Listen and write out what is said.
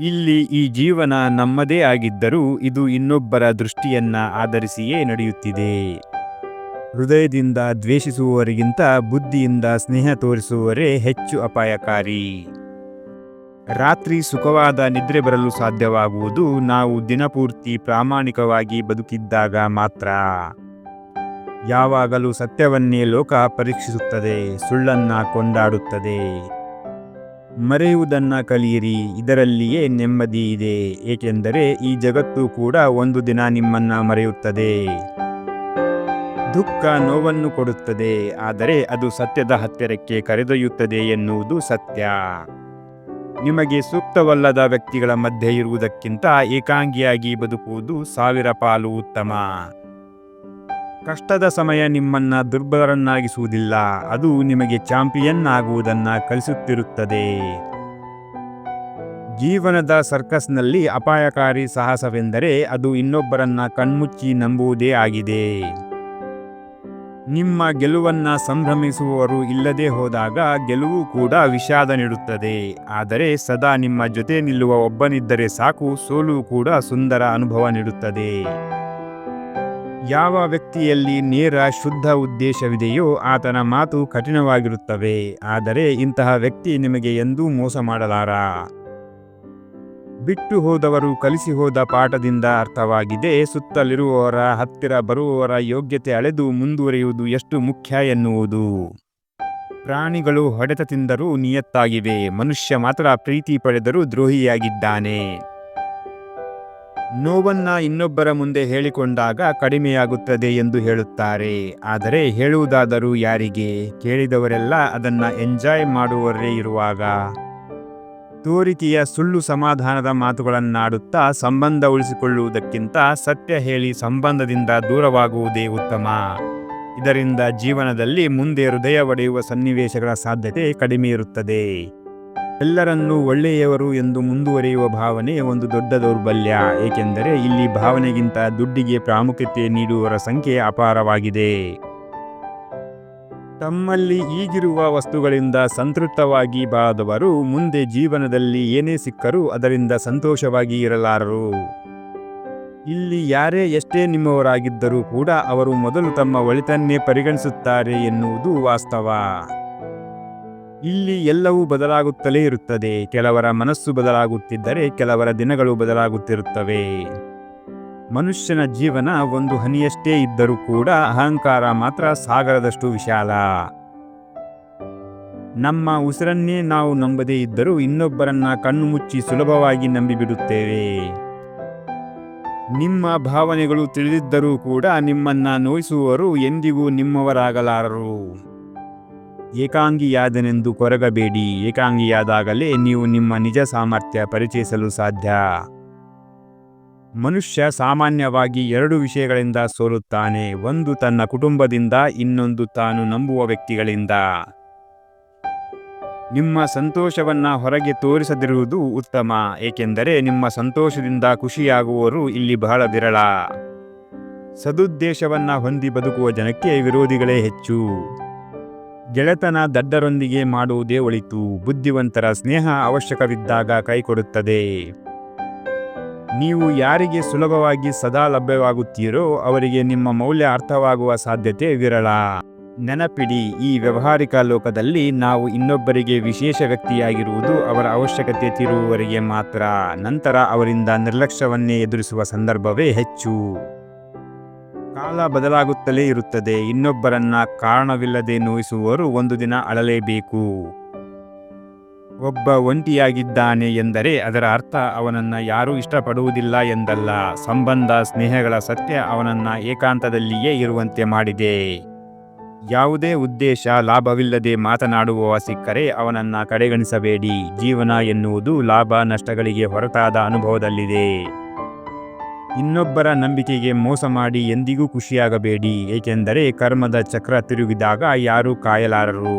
ಇಲ್ಲಿ ಈ ಜೀವನ ನಮ್ಮದೇ ಆಗಿದ್ದರೂ ಇದು ಇನ್ನೊಬ್ಬರ ದೃಷ್ಟಿಯನ್ನ ಆಧರಿಸಿಯೇ ನಡೆಯುತ್ತಿದೆ. ಹೃದಯದಿಂದ ದ್ವೇಷಿಸುವವರಿಗಿಂತ ಬುದ್ಧಿಯಿಂದ ಸ್ನೇಹ ತೋರಿಸುವವರೇ ಹೆಚ್ಚು ಅಪಾಯಕಾರಿ. ರಾತ್ರಿ ಸುಖವಾದ ನಿದ್ರೆ ಬರಲು ಸಾಧ್ಯವಾಗುವುದು ನಾವು ದಿನಪೂರ್ತಿ ಪ್ರಾಮಾಣಿಕವಾಗಿ ಬದುಕಿದ್ದಾಗ ಮಾತ್ರ. ಯಾವಾಗಲೂ ಸತ್ಯವನ್ನೇ ಲೋಕ ಪರೀಕ್ಷಿಸುತ್ತದೆ, ಸುಳ್ಳನ್ನ ಕೊಂಡಾಡುತ್ತದೆ. ಮರೆಯುವುದನ್ನ ಕಲಿಯಿರಿ, ಇದರಲ್ಲಿಯೇ ನೆಮ್ಮದಿ ಇದೆ, ಏಕೆಂದರೆ ಈ ಜಗತ್ತು ಕೂಡ ಒಂದು ದಿನ ನಿಮ್ಮನ್ನ ಮರೆಯುತ್ತದೆ. ದುಃಖ ನೋವನ್ನು ಕೊಡುತ್ತದೆ, ಆದರೆ ಅದು ಸತ್ಯದ ಹತ್ತಿರಕ್ಕೆ ಕರೆದೊಯ್ಯುತ್ತದೆ ಎನ್ನುವುದು ಸತ್ಯ. ನಿಮಗೆ ಸೂಕ್ತವಲ್ಲದ ವ್ಯಕ್ತಿಗಳ ಮಧ್ಯೆ ಇರುವುದಕ್ಕಿಂತ ಏಕಾಂಗಿಯಾಗಿ ಬದುಕುವುದು ಸಾವಿರ ಪಾಲು ಉತ್ತಮ. ಕಷ್ಟದ ಸಮಯ ನಿಮ್ಮನ್ನ ದುರ್ಬಲರನ್ನಾಗಿಸುವುದಿಲ್ಲ. ಅದು ನಿಮಗೆ ಚಾಂಪಿಯನ್ ಆಗುವುದನ್ನು ಕಲಿಸುತ್ತಿರುತ್ತದೆ. ಜೀವನದ ಸರ್ಕಸ್ನಲ್ಲಿ ಅಪಾಯಕಾರಿ ಸಾಹಸವೆಂದರೆ ಅದು ಇನ್ನೊಬ್ಬರನ್ನ ಕಣ್ಮುಚ್ಚಿ ನಂಬುವುದೇ ಆಗಿದೆ. ನಿಮ್ಮ ಗೆಲುವನ್ನು ಸಂಭ್ರಮಿಸುವವರು ಇಲ್ಲದೆ ಹೋದಾಗ ಗೆಲುವು ಕೂಡ ವಿಷಾದ ನೀಡುತ್ತದೆ. ಆದರೆ ಸದಾ ನಿಮ್ಮ ಜೊತೆ ನಿಲ್ಲುವ ಒಬ್ಬನಿದ್ದರೆ ಸಾಕು, ಸೋಲು ಕೂಡ ಸುಂದರ ಅನುಭವ ನೀಡುತ್ತದೆ. ಯಾವ ವ್ಯಕ್ತಿಯಲ್ಲಿ ನೇರ ಶುದ್ಧ ಉದ್ದೇಶವಿದೆಯೋ ಆತನ ಮಾತು ಕಠಿಣವಾಗಿರುತ್ತವೆ. ಆದರೆ ಇಂತಹ ವ್ಯಕ್ತಿ ನಿಮಗೆ ಎಂದೂ ಮೋಸ ಮಾಡಲಾರ. ಬಿಟ್ಟು ಹೋದವರು ಕಲಿಸಿ ಹೋದ ಪಾಠದಿಂದ ಅರ್ಥವಾಗಿದೆ, ಸುತ್ತಲಿರುವವರ ಹತ್ತಿರ ಬರುವವರ ಯೋಗ್ಯತೆ ಅಳೆದು ಮುಂದುವರಿಯುವುದು ಎಷ್ಟು ಮುಖ್ಯ ಎನ್ನುವುದು. ಪ್ರಾಣಿಗಳು ಹೊಡೆತ ತಿಂದರೂ ನಿಯತ್ತಾಗಿವೆ, ಮನುಷ್ಯ ಮಾತ್ರ ಪ್ರೀತಿ ಪಡೆದರೂ ದ್ರೋಹಿಯಾಗಿದ್ದಾನೆ. ನೋವನ್ನ ಇನ್ನೊಬ್ಬರ ಮುಂದೆ ಹೇಳಿಕೊಂಡಾಗ ಕಡಿಮೆಯಾಗುತ್ತದೆ ಎಂದು ಹೇಳುತ್ತಾರೆ. ಆದರೆ ಹೇಳುವುದಾದರೂ ಯಾರಿಗೆ? ಕೇಳಿದವರೆಲ್ಲ ಅದನ್ನ ಎಂಜಾಯ್ ಮಾಡುವವರೇ ಇರುವಾಗ. ತೋರಿಕೆಯ ಸುಳ್ಳು ಸಮಾಧಾನದ ಮಾತುಗಳನ್ನಾಡುತ್ತಾ ಸಂಬಂಧ ಉಳಿಸಿಕೊಳ್ಳುವುದಕ್ಕಿಂತ ಸತ್ಯ ಹೇಳಿ ಸಂಬಂಧದಿಂದ ದೂರವಾಗುವುದೇ ಉತ್ತಮ. ಇದರಿಂದ ಜೀವನದಲ್ಲಿ ಮುಂದೆ ಹೃದಯ ಒಡೆಯುವ ಸನ್ನಿವೇಶಗಳ ಸಾಧ್ಯತೆ ಕಡಿಮೆ ಇರುತ್ತದೆ. ಎಲ್ಲರನ್ನೂ ಒಳ್ಳೆಯವರು ಎಂದು ಮುಂದುವರಿಯುವ ಭಾವನೆ ಒಂದು ದೊಡ್ಡ ದೌರ್ಬಲ್ಯ. ಏಕೆಂದರೆ ಇಲ್ಲಿ ಭಾವನೆಗಿಂತ ದುಡ್ಡಿಗೆ ಪ್ರಾಮುಖ್ಯತೆ ನೀಡುವವರ ಸಂಖ್ಯೆ ಅಪಾರವಾಗಿದೆ. ತಮ್ಮಲ್ಲಿ ಈಗಿರುವ ವಸ್ತುಗಳಿಂದ ಸಂತೃಪ್ತವಾಗಿ ಬಾದವರು ಮುಂದೆ ಜೀವನದಲ್ಲಿ ಏನೇ ಸಿಕ್ಕರೂ ಅದರಿಂದ ಸಂತೋಷವಾಗಿ ಇರಲಾರರು. ಇಲ್ಲಿ ಯಾರೇ ಎಷ್ಟೇ ನಿಮ್ಮವರಾಗಿದ್ದರೂ ಕೂಡ ಅವರು ಮೊದಲು ತಮ್ಮ ಒಳಿತನ್ನೇ ಪರಿಗಣಿಸುತ್ತಾರೆ ಎನ್ನುವುದು ವಾಸ್ತವ. ಇಲ್ಲಿ ಎಲ್ಲವೂ ಬದಲಾಗುತ್ತಲೇ ಇರುತ್ತದೆ. ಕೆಲವರ ಮನಸ್ಸು ಬದಲಾಗುತ್ತಿದ್ದರೆ ಕೆಲವರ ದಿನಗಳು ಬದಲಾಗುತ್ತಿರುತ್ತವೆ. ಮನುಷ್ಯನ ಜೀವನ ಒಂದು ಹನಿಯಷ್ಟೇ ಇದ್ದರೂ ಕೂಡ ಅಹಂಕಾರ ಮಾತ್ರ ಸಾಗರದಷ್ಟು ವಿಶಾಲ. ನಮ್ಮ ಉಸಿರನ್ನೇ ನಾವು ನಂಬದೇ ಇದ್ದರೂ ಇನ್ನೊಬ್ಬರನ್ನ ಕಣ್ಣು ಮುಚ್ಚಿ ಸುಲಭವಾಗಿ ನಂಬಿಬಿಡುತ್ತೇವೆ. ನಿಮ್ಮ ಭಾವನೆಗಳು ತಿಳಿದಿದ್ದರೂ ಕೂಡ ನಿಮ್ಮನ್ನ ನೋಯಿಸುವವರು ಎಂದಿಗೂ ನಿಮ್ಮವರಾಗಲಾರರು. ಏಕಾಂಗಿಯಾದನೆಂದು ಕೊರಗಬೇಡಿ. ಏಕಾಂಗಿಯಾದಾಗಲೇ ನೀವು ನಿಮ್ಮ ನಿಜ ಸಾಮರ್ಥ್ಯ ಪರಿಚಯಿಸಲು ಸಾಧ್ಯ. ಮನುಷ್ಯ ಸಾಮಾನ್ಯವಾಗಿ ಎರಡು ವಿಷಯಗಳಿಂದ ಸೋಲುತ್ತಾನೆ. ಒಂದು ತನ್ನ ಕುಟುಂಬದಿಂದ, ಇನ್ನೊಂದು ತಾನು ನಂಬುವ ವ್ಯಕ್ತಿಗಳಿಂದ. ನಿಮ್ಮ ಸಂತೋಷವನ್ನ ಹೊರಗೆ ತೋರಿಸದಿರುವುದು ಉತ್ತಮ. ಏಕೆಂದರೆ ನಿಮ್ಮ ಸಂತೋಷದಿಂದ ಖುಷಿಯಾಗುವವರು ಇಲ್ಲಿ ಬಹಳ ವಿರಳ. ಸದುದ್ದೇಶವನ್ನ ಹೊಂದಿ ಬದುಕುವ ಜನಕ್ಕೆ ವಿರೋಧಿಗಳೇ ಹೆಚ್ಚು. ಗೆಳೆತನ ದಡ್ಡರೊಂದಿಗೆ ಮಾಡುವುದೇ ಒಳಿತು, ಬುದ್ಧಿವಂತರ ಸ್ನೇಹ ಅವಶ್ಯಕವಿದ್ದಾಗ ಕೈಕೊಡುತ್ತದೆ. ನೀವು ಯಾರಿಗೆ ಸುಲಭವಾಗಿ ಸದಾ ಲಭ್ಯವಾಗುತ್ತೀರೋ ಅವರಿಗೆ ನಿಮ್ಮ ಮೌಲ್ಯ ಅರ್ಥವಾಗುವ ಸಾಧ್ಯತೆ ವಿರಳ. ನೆನಪಿಡಿ, ಈ ವ್ಯವಹಾರಿಕ ಲೋಕದಲ್ಲಿ ನಾವು ಇನ್ನೊಬ್ಬರಿಗೆ ವಿಶೇಷ ವ್ಯಕ್ತಿಯಾಗಿರುವುದು ಅವರ ಅವಶ್ಯಕತೆ ತೀರುವವರಿಗೆ ಮಾತ್ರ. ನಂತರ ಅವರಿಂದ ನಿರ್ಲಕ್ಷ್ಯವನ್ನೇ ಎದುರಿಸುವ ಸಂದರ್ಭವೇ ಹೆಚ್ಚು. ಕಾಲ ಬದಲಾಗುತ್ತಲೇ ಇರುತ್ತದೆ. ಇನ್ನೊಬ್ಬರನ್ನ ಕಾರಣವಿಲ್ಲದೆ ನೋಯಿಸುವವರು ಒಂದು ದಿನ ಅಳಲೇಬೇಕು. ಒಬ್ಬ ಒಂಟಿಯಾಗಿದ್ದಾನೆ ಎಂದರೆ ಅದರ ಅರ್ಥ ಅವನನ್ನ ಯಾರೂ ಇಷ್ಟಪಡುವುದಿಲ್ಲ ಎಂದಲ್ಲ. ಸಂಬಂಧ, ಸ್ನೇಹಗಳ ಸತ್ಯ ಅವನನ್ನ ಏಕಾಂತದಲ್ಲಿಯೇ ಇರುವಂತೆ ಮಾಡಿದೆ. ಯಾವುದೇ ಉದ್ದೇಶ, ಲಾಭವಿಲ್ಲದೆ ಮಾತನಾಡುವವ ಸಿಕ್ಕರೆ ಅವನನ್ನ ಕಡೆಗಣಿಸಬೇಡಿ. ಜೀವನ ಎನ್ನುವುದು ಲಾಭ, ನಷ್ಟಗಳಿಗೆ ಹೊರತಾದ ಅನುಭವದಲ್ಲಿದೆ. ಇನ್ನೊಬ್ಬರ ನಂಬಿಕೆಗೆ ಮೋಸ ಮಾಡಿ ಎಂದಿಗೂ ಖುಷಿಯಾಗಬೇಡಿ ಏಕೆಂದರೆ ಕರ್ಮದ ಚಕ್ರ ತಿರುಗಿದಾಗ ಯಾರೂ ಕಾಯಲಾರರು.